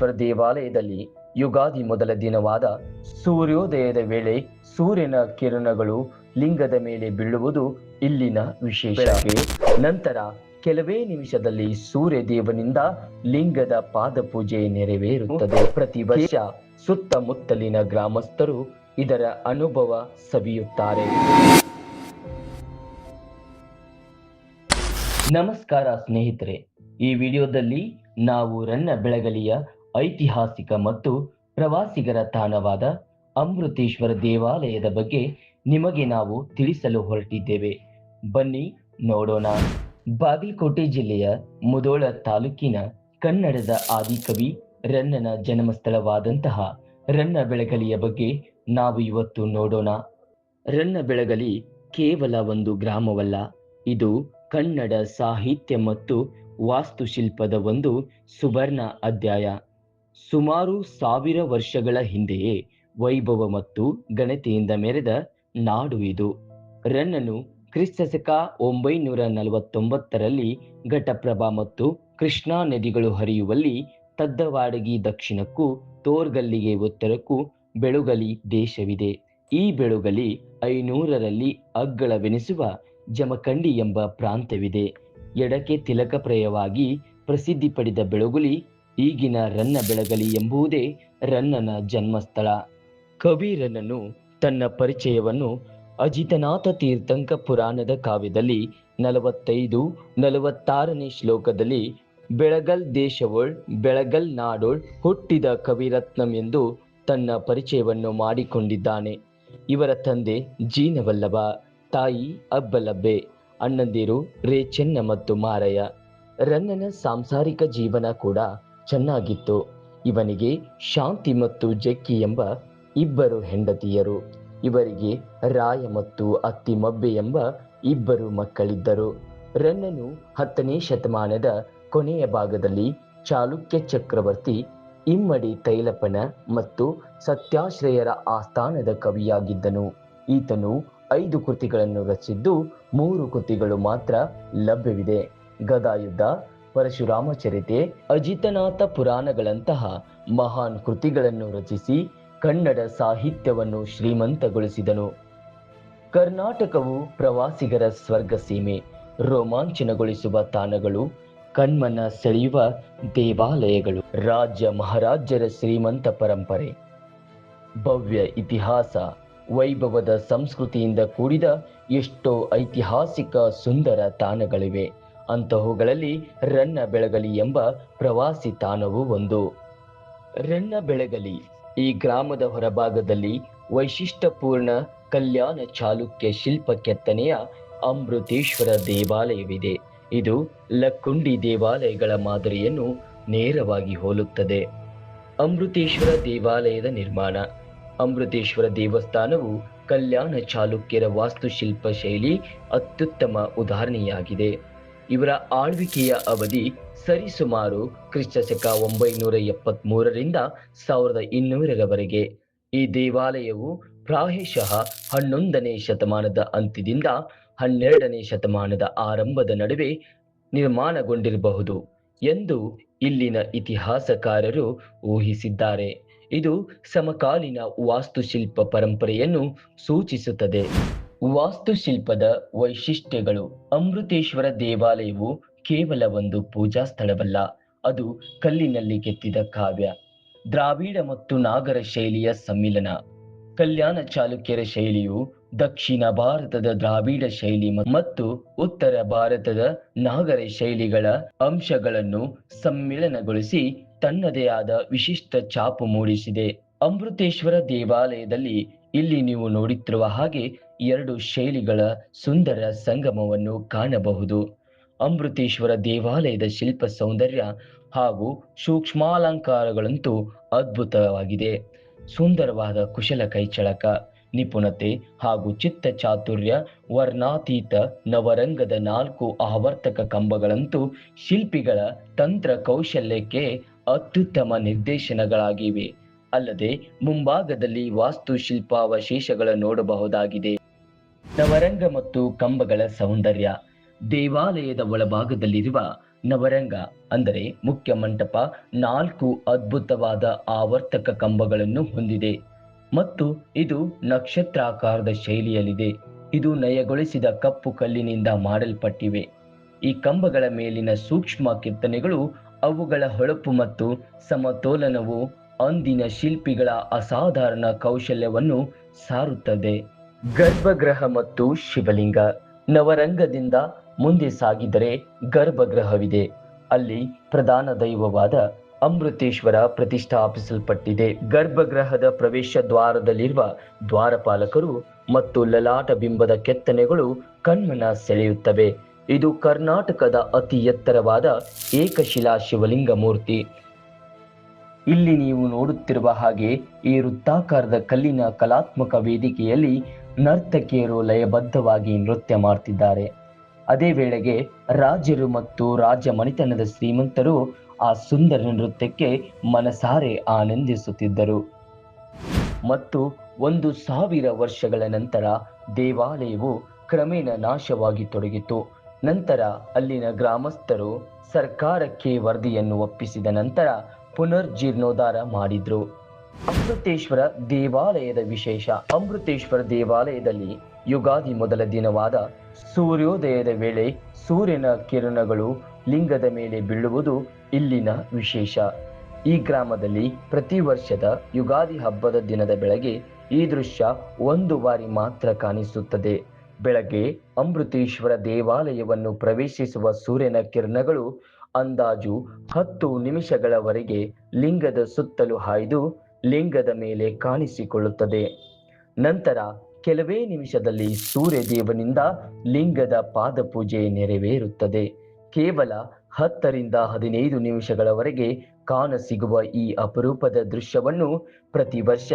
ಅಮೃತೇಶ್ವರ ದೇವಾಲಯದಲ್ಲಿ ಯುಗಾದಿ ಮೊದಲ ದಿನವಾದ ಸೂರ್ಯೋದಯದ ವೇಳೆ ಸೂರ್ಯನ ಕಿರಣಗಳು ಲಿಂಗದ ಮೇಲೆ ಬೀಳುವುದು ಇಲ್ಲಿನ ವಿಶೇಷ. ನಂತರ ಕೆಲವೇ ನಿಮಿಷದಲ್ಲಿ ಸೂರ್ಯ ದೇವನಿಂದ ಲಿಂಗದ ಪಾದಪೂಜೆ ನೆರವೇರುತ್ತದೆ. ಪ್ರತಿ ವರ್ಷ ಸುತ್ತಮುತ್ತಲಿನ ಗ್ರಾಮಸ್ಥರು ಇದರ ಅನುಭವ ಸವಿಯುತ್ತಾರೆ. ನಮಸ್ಕಾರ ಸ್ನೇಹಿತರೆ. ಈ ವಿಡಿಯೋದಲ್ಲಿ ನಾವು ರನ್ನ ಬೆಳಗಲಿಯ ಐತಿಹಾಸಿಕ ಮತ್ತು ಪ್ರವಾಸಿಗರ ತಾಣವಾದ ಅಮೃತೇಶ್ವರ ದೇವಾಲಯದ ಬಗ್ಗೆ ನಿಮಗೆ ನಾವು ತಿಳಿಸಲು ಹೊರಟಿದ್ದೇವೆ. ಬನ್ನಿ ನೋಡೋಣ. ಬಾಗಲಕೋಟೆ ಜಿಲ್ಲೆಯ ಮುದೋಳ ತಾಲೂಕಿನ ಕನ್ನಡದ ಆದಿಕವಿ ರನ್ನನ ಜನ್ಮಸ್ಥಳವಾದಂತಹ ರನ್ನ ಬೆಳಗಲಿಯ ಬಗ್ಗೆ ನಾವು ಇವತ್ತು ನೋಡೋಣ. ರನ್ನ ಬೆಳಗಲಿ ಕೇವಲ ಒಂದು ಗ್ರಾಮವಲ್ಲ, ಇದು ಕನ್ನಡ ಸಾಹಿತ್ಯ ಮತ್ತು ವಾಸ್ತುಶಿಲ್ಪದ ಒಂದು ಸುವರ್ಣ ಅಧ್ಯಾಯ. ಸುಮಾರು ಸಾವಿರ ವರ್ಷಗಳ ಹಿಂದೆಯೇ ವೈಭವ ಮತ್ತು ಘನತೆಯಿಂದ ಮೆರೆದ ನಾಡು ಇದು. ರನ್ನನು ಕ್ರಿಸ್ತಶಕ ಒಂಬೈನೂರ ನಲವತ್ತೊಂಬತ್ತರಲ್ಲಿ ಘಟಪ್ರಭಾ ಮತ್ತು ಕೃಷ್ಣಾ ನದಿಗಳು ಹರಿಯುವಲ್ಲಿ ತದ್ದವಾಡಗಿ ದಕ್ಷಿಣಕ್ಕೂ ತೋರ್ಗಲ್ಲಿಗೆ ಉತ್ತರಕ್ಕೂ ಬೆಳುಗಲಿ ದೇಶವಿದೆ. ಈ ಬೆಳುಗಲಿ ಐನೂರರಲ್ಲಿ ಅಗ್ಗಳವೆನಿಸುವ ಜಮಖಂಡಿ ಎಂಬ ಪ್ರಾಂತ್ಯವಿದೆ. ಎಡಕ್ಕೆ ತಿಲಕಪ್ರಯವಾಗಿ ಪ್ರಸಿದ್ಧಿ ಪಡೆದ ಬೆಳಗುಲಿ ಈಗಿನ ರನ್ನ ಬೆಳಗಲಿ ಎಂಬುದೇ ರನ್ನನ ಜನ್ಮಸ್ಥಳ. ಕಬೀರನನ್ನು ತನ್ನ ಪರಿಚಯವನ್ನು ಅಜಿತನಾಥ ತೀರ್ಥಂಕ ಪುರಾಣದ ಕಾವ್ಯದಲ್ಲಿ ನಲವತ್ತೈದು, ನಲವತ್ತಾರನೇ ಶ್ಲೋಕದಲ್ಲಿ ಬೆಳಗಲ್ ದೇಶವೋಳ್, ಬೆಳಗಲ್ ನಾಡೋಳ್ ಹುಟ್ಟಿದ ಕವಿರತ್ನಂ ಎಂದು ತನ್ನ ಪರಿಚಯವನ್ನು ಮಾಡಿಕೊಂಡಿದ್ದಾನೆ. ಇವರ ತಂದೆ ಜೀನವಲ್ಲಭ, ತಾಯಿ ಅಬ್ಬಲಬ್ಬೆ, ಅಣ್ಣಂದಿರು ರೇಚೆನ್ನ ಮತ್ತು ಮಾರಯ್ಯ. ರನ್ನನ ಸಾಂಸಾರಿಕ ಜೀವನ ಕೂಡ ಚೆನ್ನಾಗಿತ್ತು. ಇವನಿಗೆ ಶಾಂತಿ ಮತ್ತು ಜಕ್ಕಿ ಎಂಬ ಇಬ್ಬರು ಹೆಂಡತಿಯರು. ಇವರಿಗೆ ರಾಯ ಮತ್ತು ಅತ್ತಿ ಮಬ್ಬೆ ಎಂಬ ಇಬ್ಬರು ಮಕ್ಕಳಿದ್ದರು. ರನ್ನನು ಹತ್ತನೇ ಶತಮಾನದ ಕೊನೆಯ ಭಾಗದಲ್ಲಿ ಚಾಲುಕ್ಯ ಚಕ್ರವರ್ತಿ ಇಮ್ಮಡಿ ತೈಲಪ್ಪನ ಮತ್ತು ಸತ್ಯಾಶ್ರಯರ ಆಸ್ಥಾನದ ಕವಿಯಾಗಿದ್ದನು. ಈತನು ಐದು ಕೃತಿಗಳನ್ನು ರಚಿಸಿದ್ದು ಮೂರು ಕೃತಿಗಳು ಮಾತ್ರ ಲಭ್ಯವಿದೆ. ಗದಾಯುದ್ಧ ಪರಶುರಾಮ ಚರಿತೆ ಅಜಿತನಾಥ ಪುರಾಣಗಳಂತಹ ಮಹಾನ್ ಕೃತಿಗಳನ್ನು ರಚಿಸಿ ಕನ್ನಡ ಸಾಹಿತ್ಯವನ್ನು ಶ್ರೀಮಂತಗೊಳಿಸಿದನು. ಕರ್ನಾಟಕವು ಪ್ರವಾಸಿಗರ ಸ್ವರ್ಗ ಸೀಮೆ, ರೋಮಾಂಚನಗೊಳಿಸುವ ತಾಣಗಳು, ಕಣ್ಮನ ಸೆಳೆಯುವ ದೇವಾಲಯಗಳು, ರಾಜ್ಯ ಮಹಾರಾಜ್ಯರ ಶ್ರೀಮಂತ ಪರಂಪರೆ. ಭವ್ಯ ಇತಿಹಾಸ, ವೈಭವದ ಸಂಸ್ಕೃತಿಯಿಂದ ಕೂಡಿದ ಎಷ್ಟೋ ಐತಿಹಾಸಿಕ ಸುಂದರ ತಾಣಗಳಿವೆ. ಅಂತಹವುಗಳಲ್ಲಿ ರನ್ನ ಬೆಳಗಲಿ ಎಂಬ ಪ್ರವಾಸಿ ತಾಣವು ಒಂದು. ರನ್ನ ಬೆಳಗಲಿ ಈ ಗ್ರಾಮದ ಹೊರಭಾಗದಲ್ಲಿ ವೈಶಿಷ್ಟ್ಯಪೂರ್ಣ ಕಲ್ಯಾಣ ಚಾಲುಕ್ಯ ಶಿಲ್ಪ ಕೆತ್ತನೆಯ ಅಮೃತೇಶ್ವರ ದೇವಾಲಯವಿದೆ. ಇದು ಲಕ್ಕುಂಡಿ ದೇವಾಲಯಗಳ ಮಾದರಿಯನ್ನು ನೇರವಾಗಿ ಹೋಲುತ್ತದೆ. ಅಮೃತೇಶ್ವರ ದೇವಾಲಯದ ನಿರ್ಮಾಣ. ಅಮೃತೇಶ್ವರ ದೇವಸ್ಥಾನವು ಕಲ್ಯಾಣ ಚಾಲುಕ್ಯರ ವಾಸ್ತುಶಿಲ್ಪ ಶೈಲಿ ಅತ್ಯುತ್ತಮ ಉದಾಹರಣೆಯಾಗಿದೆ. ಇವರ ಆಳ್ವಿಕೆಯ ಅವಧಿ ಸರಿಸುಮಾರು ಕ್ರಿಸ್ತಶಕ ಒಂಬೈನೂರ ಎಪ್ಪತ್ಮೂರರಿಂದ ಸಾವಿರದ ಇನ್ನೂರರವರೆಗೆ. ಈ ದೇವಾಲಯವು ಪ್ರಾಯಶಃ ಹನ್ನೊಂದನೇ ಶತಮಾನದ ಅಂತ್ಯದಿಂದ ಹನ್ನೆರಡನೇ ಶತಮಾನದ ಆರಂಭದ ನಡುವೆ ನಿರ್ಮಾಣಗೊಂಡಿರಬಹುದು ಎಂದು ಇಲ್ಲಿನ ಇತಿಹಾಸಕಾರರು ಊಹಿಸಿದ್ದಾರೆ. ಇದು ಸಮಕಾಲೀನ ವಾಸ್ತುಶಿಲ್ಪ ಪರಂಪರೆಯನ್ನು ಸೂಚಿಸುತ್ತದೆ. ವಾಸ್ತುಶಿಲ್ಪದ ವೈಶಿಷ್ಟ್ಯಗಳು. ಅಮೃತೇಶ್ವರ ದೇವಾಲಯವು ಕೇವಲ ಒಂದು ಪೂಜಾ ಸ್ಥಳವಲ್ಲ, ಅದು ಕಲ್ಲಿನಲ್ಲಿ ಕೆತ್ತಿದ ಕಾವ್ಯ. ದ್ರಾವಿಡ ಮತ್ತು ನಾಗರ ಶೈಲಿಯ ಸಮ್ಮಿಲನ. ಕಲ್ಯಾಣ ಚಾಲುಕ್ಯರ ಶೈಲಿಯು ದಕ್ಷಿಣ ಭಾರತದ ದ್ರಾವಿಡ ಶೈಲಿ ಮತ್ತು ಉತ್ತರ ಭಾರತದ ನಾಗರ ಶೈಲಿಗಳ ಅಂಶಗಳನ್ನು ಸಮ್ಮಿಲನಗೊಳಿಸಿ ತನ್ನದೇ ಆದ ವಿಶಿಷ್ಟ ಛಾಪು ಮೂಡಿಸಿದೆ. ಅಮೃತೇಶ್ವರ ದೇವಾಲಯದಲ್ಲಿ ಇಲ್ಲಿ ನೀವು ನೋಡುತ್ತಿರುವ ಹಾಗೆ ಎರಡು ಶೈಲಿಗಳ ಸುಂದರ ಸಂಗಮವನ್ನು ಕಾಣಬಹುದು. ಅಮೃತೇಶ್ವರ ದೇವಾಲಯದ ಶಿಲ್ಪ ಸೌಂದರ್ಯ ಹಾಗೂ ಸೂಕ್ಷ್ಮಾಲಂಕಾರಗಳಂತೂ ಅದ್ಭುತವಾಗಿದೆ. ಸುಂದರವಾದ ಕುಶಲ ಕೈಚಳಕ, ನಿಪುಣತೆ ಹಾಗೂ ಚಿತ್ತ ಚಾತುರ್ಯ, ವರ್ಣಾತೀತ ನವರಂಗದ ನಾಲ್ಕು ಆವರ್ತಕ ಕಂಬಗಳಂತೂ ಶಿಲ್ಪಿಗಳ ತಂತ್ರ ಕೌಶಲ್ಯಕ್ಕೆ ಅತ್ಯುತ್ತಮ ನಿರ್ದೇಶನಗಳಾಗಿವೆ. ಅಲ್ಲದೆ ಮುಂಭಾಗದಲ್ಲಿ ವಾಸ್ತುಶಿಲ್ಪಾವಶೇಷಗಳ ನೋಡಬಹುದಾಗಿದೆ. ನವರಂಗ ಮತ್ತು ಕಂಬಗಳ ಸೌಂದರ್ಯ. ದೇವಾಲಯದ ಒಳಭಾಗದಲ್ಲಿರುವ ನವರಂಗ ಅಂದರೆ ಮುಖ್ಯ ಮಂಟಪ ನಾಲ್ಕು ಅದ್ಭುತವಾದ ಆವರ್ತಕ ಕಂಬಗಳನ್ನು ಹೊಂದಿದೆ. ಮತ್ತು ಇದು ನಕ್ಷತ್ರಾಕಾರದ ಶೈಲಿಯಲ್ಲಿದೆ. ಇದು ನಯಗೊಳಿಸಿದ ಕಪ್ಪು ಕಲ್ಲಿನಿಂದ ಮಾಡಲ್ಪಟ್ಟಿವೆ. ಈ ಕಂಬಗಳ ಮೇಲಿನ ಸೂಕ್ಷ್ಮ ಕೆತ್ತನೆಗಳು ಅವುಗಳ ಹೊಳಪು ಮತ್ತು ಸಮತೋಲನವು ಅಂದಿನ ಶಿಲ್ಪಿಗಳ ಅಸಾಧಾರಣ ಕೌಶಲ್ಯವನ್ನು ಸಾರುತ್ತದೆ. ಗರ್ಭಗೃಹ ಮತ್ತು ಶಿವಲಿಂಗ ನವರಂಗದಿಂದ ಮುಂದೆ ಸಾಗಿದರೆ ಗರ್ಭಗೃಹವಿದೆ. ಅಲ್ಲಿ ಪ್ರಧಾನ ದೈವವಾದ ಅಮೃತೇಶ್ವರ ಪ್ರತಿಷ್ಠಾಪಿಸಲ್ಪಟ್ಟಿದೆ. ಗರ್ಭಗೃಹದ ಪ್ರವೇಶ ದ್ವಾರದಲ್ಲಿರುವ ದ್ವಾರಪಾಲಕರು ಮತ್ತು ಲಲಾಟ ಬಿಂಬದ ಕೆತ್ತನೆಗಳು ಕಣ್ಮನ ಸೆಳೆಯುತ್ತವೆ. ಇದು ಕರ್ನಾಟಕದ ಅತಿ ಎತ್ತರವಾದ ಏಕಶಿಲಾ ಶಿವಲಿಂಗ ಮೂರ್ತಿ. ಇಲ್ಲಿ ನೀವು ನೋಡುತ್ತಿರುವ ಹಾಗೆ ಈ ವೃತ್ತಾಕಾರದ ಕಲ್ಲಿನ ಕಲಾತ್ಮಕ ವೇದಿಕೆಯಲ್ಲಿ ನರ್ತಕಿಯರು ಲಯಬದ್ಧವಾಗಿ ನೃತ್ಯ ಮಾಡ್ತಿದ್ದಾರೆ. ಅದೇ ವೇಳೆಗೆ ರಾಜರು ಮತ್ತು ರಾಜ ಮನೆತನದ ಶ್ರೀಮಂತರು ಆ ಸುಂದರ ನೃತ್ಯಕ್ಕೆ ಮನಸಾರೆ ಆನಂದಿಸುತ್ತಿದ್ದರು. ಮತ್ತು ಒಂದು ಸಾವಿರ ವರ್ಷಗಳ ನಂತರ ದೇವಾಲಯವು ಕ್ರಮೇಣ ನಾಶವಾಗಿ ತೊಡಗಿತು. ನಂತರ ಅಲ್ಲಿನ ಗ್ರಾಮಸ್ಥರು ಸರ್ಕಾರಕ್ಕೆ ವರದಿಯನ್ನು ಒಪ್ಪಿಸಿದ ನಂತರ ಪುನರ್ಜೀರ್ಣೋದ್ಧಾರ ಮಾಡಿದ್ರು. ಅಮೃತೇಶ್ವರ ದೇವಾಲಯದ ವಿಶೇಷ. ಅಮೃತೇಶ್ವರ ದೇವಾಲಯದಲ್ಲಿ ಯುಗಾದಿ ಮೊದಲ ದಿನವಾದ ಸೂರ್ಯೋದಯದ ವೇಳೆ ಸೂರ್ಯನ ಕಿರಣಗಳು ಲಿಂಗದ ಮೇಲೆ ಬೀಳುವುದು ಇಲ್ಲಿನ ವಿಶೇಷ. ಈ ಗ್ರಾಮದಲ್ಲಿ ಪ್ರತಿ ವರ್ಷದ ಯುಗಾದಿ ಹಬ್ಬದ ದಿನದ ಬೆಳಗ್ಗೆ ಈ ದೃಶ್ಯ ಒಂದು ಬಾರಿ ಮಾತ್ರ ಕಾಣಿಸುತ್ತದೆ. ಬೆಳಗ್ಗೆ ಅಮೃತೇಶ್ವರ ದೇವಾಲಯವನ್ನು ಪ್ರವೇಶಿಸುವ ಸೂರ್ಯನ ಕಿರಣಗಳು ಅಂದಾಜು ಹತ್ತು ನಿಮಿಷಗಳವರೆಗೆ ಲಿಂಗದ ಸುತ್ತಲೂ ಹಾಯ್ದು ಲಿಂಗದ ಮೇಲೆ ಕಾಣಿಸಿಕೊಳ್ಳುತ್ತದೆ. ನಂತರ ಕೆಲವೇ ನಿಮಿಷದಲ್ಲಿ ಸೂರ್ಯದೇವನಿಂದ ಲಿಂಗದ ಪಾದಪೂಜೆ ನೆರವೇರುತ್ತದೆ. ಕೇವಲ ಹತ್ತರಿಂದ ಹದಿನೈದು ನಿಮಿಷಗಳವರೆಗೆ ಕಾಣಸಿಗುವ ಈ ಅಪರೂಪದ ದೃಶ್ಯವನ್ನು ಪ್ರತಿ ವರ್ಷ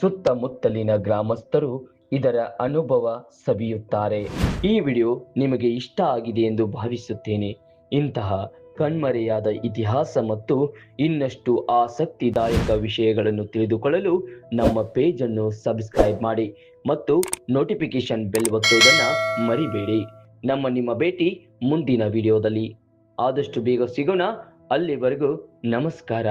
ಸುತ್ತಮುತ್ತಲಿನ ಗ್ರಾಮಸ್ಥರು ಇದರ ಅನುಭವ ಸವಿಯುತ್ತಾರೆ. ಈ ವಿಡಿಯೋ ನಿಮಗೆ ಇಷ್ಟ ಆಗಿದೆ ಎಂದು ಭಾವಿಸುತ್ತೇನೆ. ಇಂತಹ ಕಣ್ಮರೆಯಾದ ಇತಿಹಾಸ ಮತ್ತು ಇನ್ನಷ್ಟು ಆಸಕ್ತಿದಾಯಕ ವಿಷಯಗಳನ್ನು ತಿಳಿದುಕೊಳ್ಳಲು ನಮ್ಮ ಪೇಜ್ ಅನ್ನು ಸಬ್ಸ್ಕ್ರೈಬ್ ಮಾಡಿ ಮತ್ತು ನೋಟಿಫಿಕೇಶನ್ ಬೆಲ್ ಒತ್ತುವುದನ್ನು ಮರಿಬೇಡಿ. ನಮ್ಮ ನಿಮ್ಮ ಭೇಟಿ ಮುಂದಿನ ವಿಡಿಯೋದಲ್ಲಿ. ಆದಷ್ಟು ಬೇಗ ಸಿಗೋಣ. ಅಲ್ಲಿವರೆಗೂ ನಮಸ್ಕಾರ.